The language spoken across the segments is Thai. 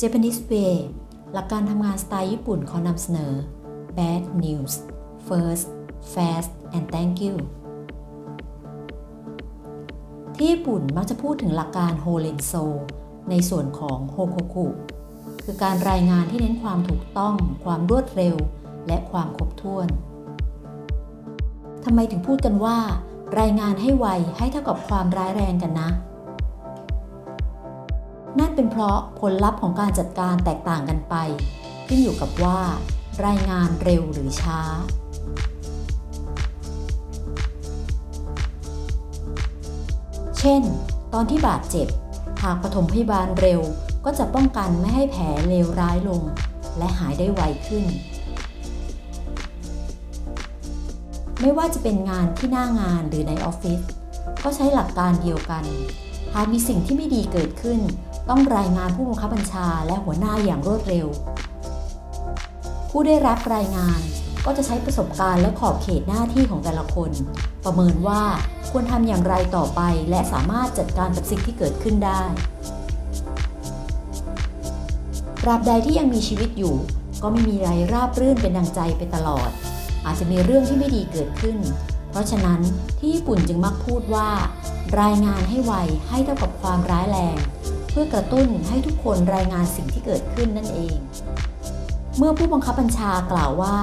Japanese Way หลักการทำงานสไตล์ญี่ปุ่นขอนำเสนอ Bad News First Fast and Thank you ที่ญี่ปุ่นมักจะพูดถึงหลักการโฮเ n นโซในส่วนของโฮโคคุคือการรายงานที่เน้นความถูกต้อง ความรวดเร็ว และความครบถ้วน ทำไมถึงพูดกันว่า รายงานให้ไวให้เท่ากับความร้ายแรงกันนะ นั่นเป็นเพราะผลลัพธ์ของการจัดการแตกต่างกันไป ขึ้นอยู่กับว่า รายงานเร็วหรือช้า เช่น ตอนที่บาดเจ็บ หากปฐมพยาบาลเร็วก็จะป้องกันไม่ให้แผลเลวร้ายลง และหายได้ไวขึ้น ไม่ว่าจะเป็นงานที่หน้างานหรือในออฟฟิศก็ใช้หลักการเดียวกัน หากมีสิ่งที่ไม่ดีเกิดขึ้น ต้องรายงานผู้บังคับบัญชาและหัวหน้าอย่างรวดเร็ว ผู้ได้รับรายงานก็จะใช้ประสบการณ์และขอบเขตหน้าที่ของแต่ละคน ประเมินว่าควรทำอย่างไรต่อไปและสามารถจัดการกับสิ่งที่เกิดขึ้นได้ตราบใดที่ยังมีชีวิตอยู่ ก็ไม่มีอะไรราบรื่นเป็นดังใจไปตลอด อาจจะมีเรื่องที่ไม่ดีเกิดขึ้น เพราะฉะนั้นที่ญี่ปุ่นจึงมักพูดว่า รายงานให้ไวให้เท่ากับความร้ายแรง เพื่อกระตุ้นให้ทุกคนรายงานสิ่งที่เกิดขึ้นนั่นเอง เมื่อผู้บังคับบัญชากล่าวว่า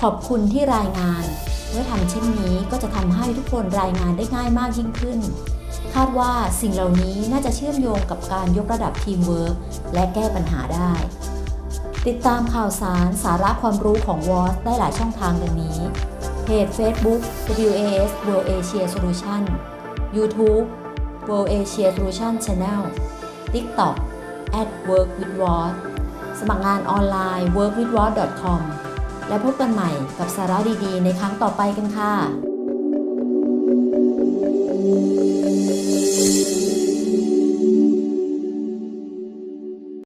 ขอบคุณที่รายงาน เมื่อทำเช่นนี้ก็จะทำให้ทุกคนรายงานได้ง่ายมากยิ่งขึ้น คาดว่าสิ่งเหล่านี้น่าจะเชื่อมโยงกับการยกระดับทีมเวิร์กและแก้ปัญหาได้ ติดตามข่าวสารสาระความรู้ของ w a s ได้หลายช่องทางดังนี้ เพจ Facebook WAS World Asia Solution YouTube World Asia Solution Channel TikTok at Work with w a s สมัครงานออนไลน์ workwithwat.com และพบกันใหม่กับสาระดีๆ ในครั้งต่อไปกันค่ะ